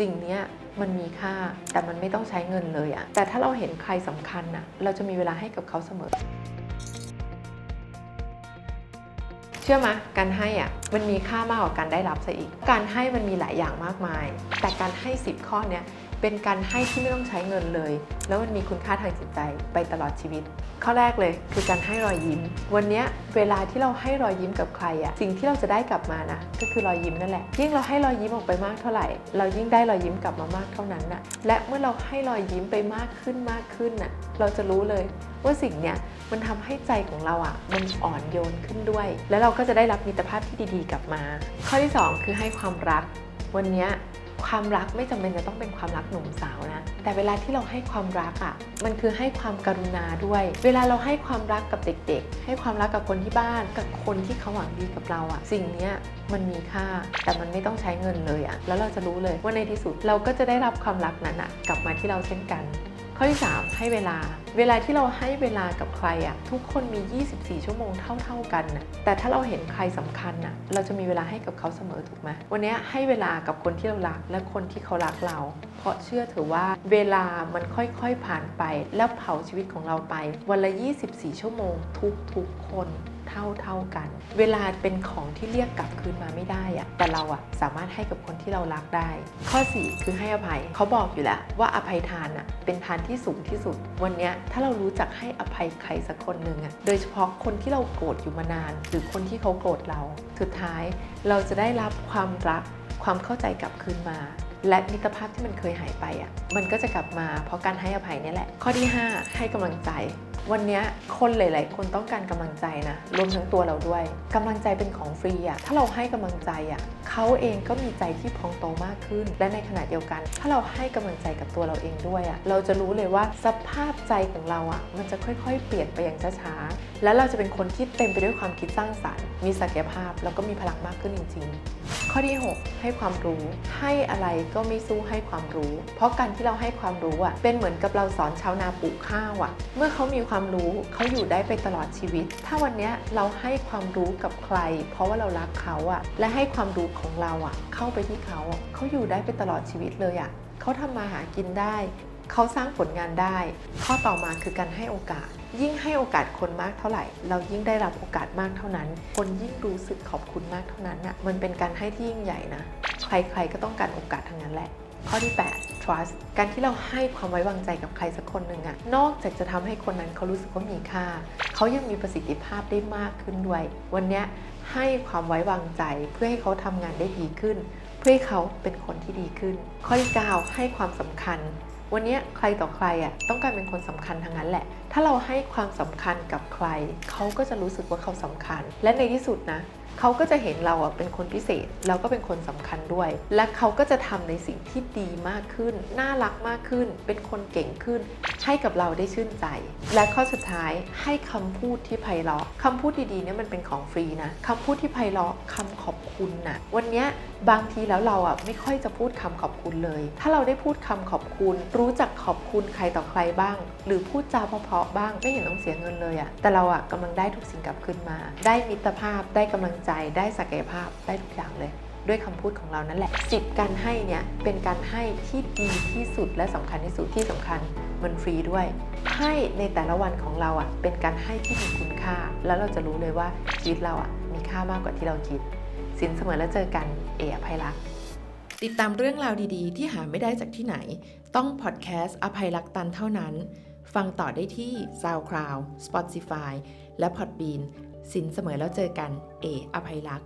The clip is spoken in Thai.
สิ่งนี้มันมีค่าแต่มันไม่ต้องใช้เงินเลยอะแต่ถ้าเราเห็นใครสำคัญอะเราจะมีเวลาให้กับเขาเสมอ เชื่อไหมการให้อะมันมีค่ามากกว่าการได้รับซะอีก การให้มันมีหลายอย่างมากมาย แต่การให้ 10 ข้อเนี้ย เป็นการให้ที่ไม่ต้องใช้เงินเลย แล้วมันมีคุณค่าทางจิตใจไปตลอดชีวิต ข้อแรกเลยคือการให้รอยยิ้ม วันนี้เวลาที่เราให้รอยยิ้มกับใครอะสิ่งที่เราจะได้กลับมานะ ก็คือรอยยิ้มนั่นแหละ ยิ่งเราให้รอยยิ้มออกไปมากเท่าไหร่ เรายิ่งได้รอยยิ้มกลับมามากเท่านั้นน่ะ และเมื่อเราให้รอยยิ้มไปมากขึ้นมากขึ้นน่ะ เราจะรู้เลยว่าสิ่งเนี้ยมันทำให้ใจของเราอะ มันอ่อนโยนขึ้นด้วย แล้วเราก็จะได้รับมิตรภาพที่ดีๆกลับมา ข้อที่ 2 คือให้ความรัก วันนี้ ความรักไม่จำเป็นจะต้องเป็นความรักหนุ่มสาวนะ แต่เวลาที่เราให้ความรักอะ มันคือให้ความกรุณาด้วย เวลาเราให้ความรักกับเด็กๆ ให้ความรักกับคนที่บ้าน กับคนที่เขาหวังดีกับเราอะ สิ่งนี้มันมีค่า แต่มันไม่ต้องใช้เงินเลยอะ แล้วเราจะรู้เลยว่าในที่สุดเราก็จะได้รับความรักนั้นอะกลับมาที่เราเช่นกัน ข้อที่ 3 ให้เวลา เวลาที่เราให้เวลากับใครอะทุกคนมี 24 ชั่วโมงเท่า ๆกันน่ะแต่ถ้าเราเห็นใครสำคัญน่ะเราจะมีเวลาให้กับเขาเสมอถูกไหมวันนี้ให้เวลากับคนที่เรารักและคนที่เขารักเรา เพราะเชื่อเถอะว่าเวลามันค่อยๆผ่านไป แล้วเผาชีวิตของเราไป วันละ 24 ชั่วโมงทุกๆคน เท่าเท่ากัน เวลาเป็นของที่เรียกกลับคืนมาไม่ได้อะแต่เราอะสามารถให้กับคนที่เรารักได้ ข้อ 4 คือให้อภัยเขาบอกอยู่แล้วว่าอภัยทานอะเป็นทานที่สูงที่สุด วันเนี้ยถ้าเรารู้จักให้อภัยใครสักคนหนึ่งอะโดยเฉพาะคนที่เราโกรธอยู่มานาน หรือคนที่เขาโกรธเรา สุดท้ายเราจะได้รับความรักความเข้าใจกลับคืนมาและมิตรภาพที่มันเคยหายไปอะ มันก็จะกลับมาเพราะการให้อภัยนี่แหละ ข้อที่ 5 ให้กำลังใจ วันนี้คนหลาย ๆ คนต้องการกำลังใจนะ รวมทั้งตัวเราด้วยกำลังใจเป็นของฟรีอะถ้าเราให้กำลังใจอะเขาเองก็มีใจที่พองโตมากขึ้น และในขณะเดียวกัน ถ้าเราให้กำลังใจกับตัวเราเองด้วยอะเราจะรู้เลยว่าสภาพใจของเราอะมันจะค่อย ๆ เปลี่ยนไปอย่างช้า ๆ และเราจะเป็นคนที่เต็มไปด้วยความคิดสร้างสรรค์ มีศักยภาพแล้วก็มีพลังมากขึ้นจริง ๆข้อที่ 6 ให้ความรู้ ให้อะไรก็ไม่สู้ให้ความรู้ เพราะการที่เราให้ความรู้อะเป็นเหมือนกับเราสอนชาวนาปลูกข้าวอะ เมื่อเขามีความรู้เขาอยู่ได้ไปตลอดชีวิต ถ้าวันนี้เราให้ความรู้กับใคร เพราะว่าเรารักเขาอะ และให้ความรู้ของเราอะ เข้าไปที่เขาเขาอยู่ได้ไปตลอดชีวิตเลยอะเขาทำมาหากินได้ เขาสร้างผลงานได้ ข้อต่อมาคือการให้โอกาส ยิ่งให้โอกาสคนมากเท่าไหร่ เรายิ่งได้รับโอกาสมากเท่านั้น คนยิ่งรู้สึกขอบคุณมากเท่านั้นน่ะมันเป็นการให้ที่ยิ่งใหญ่นะ ใครๆก็ต้องการโอกาสทั้งนั้นแหละข้อที่ 8 trust การที่เราให้ความไว้วางใจกับใครสักคนหนึ่งอะนอกจากจะทำให้คนนั้นเขารู้สึกว่ามีค่า เขายังมีประสิทธิภาพได้มากขึ้นด้วย วันนี้ให้ความไว้วางใจเพื่อให้เขาทำงานได้ดีขึ้น เพื่อให้เขาเป็นคนที่ดีขึ้น ข้อที่ 9 ให้ความสำคัญ วันนี้ใครต่อใครอะต้องการเป็นคนสำคัญทั้งนั้นแหละถ้าเราให้ความสำคัญกับใคร เขาก็จะรู้สึกว่าเขาสำคัญ และในที่สุดนะเขาก็จะเห็นเราอะเป็นคนพิเศษ เราก็เป็นคนสำคัญด้วย และเขาก็จะทำในสิ่งที่ดีมากขึ้น น่ารักมากขึ้น เป็นคนเก่งขึ้น ให้กับเราได้ชื่นใจ และข้อสุดท้ายให้คำพูดที่ไพเราะคำพูดดีๆเนี่ยมันเป็นของฟรีนะคำพูดที่ไพเราะคำขอบคุณนะวันเนี้ยบางทีแล้วเราอะไม่ค่อยจะพูดคำขอบคุณเลย ถ้าเราได้พูดคำขอบคุณ รู้จักขอบคุณใครต่อใครบ้าง หรือพูดจาเพราะบ้างไม่เห็นต้องเสียเงินเลยอะแต่เราอะกำลังได้ทุกสิ่งกลับคืนมา ได้มิตรภาพได้กำลังใจได้ศักยภาพได้ทุกอย่างเลย ด้วยคำพูดของเรานั่นแหละจิตการให้เนี่ยเป็นการให้ที่ดีที่สุดและสำคัญที่สุดที่สำคัญมันฟรีด้วย ให้ในแต่ละวันของเราอะเป็นการให้ที่มีคุณค่า แล้วเราจะรู้เลยว่าชีวิตเราอะมีค่ามากกว่าที่เราคิด สินเสมอแล้วเจอกันเออภัยรักติดตามเรื่องราวดีๆ ที่หาไม่ได้จากที่ไหน ต้องพอดแคสต์อภัยรักตันเท่านั้น ฟังต่อได้ที่ SoundCloud Spotify และ Podbean สินเสมอแล้วเจอกัน เออภัยรัก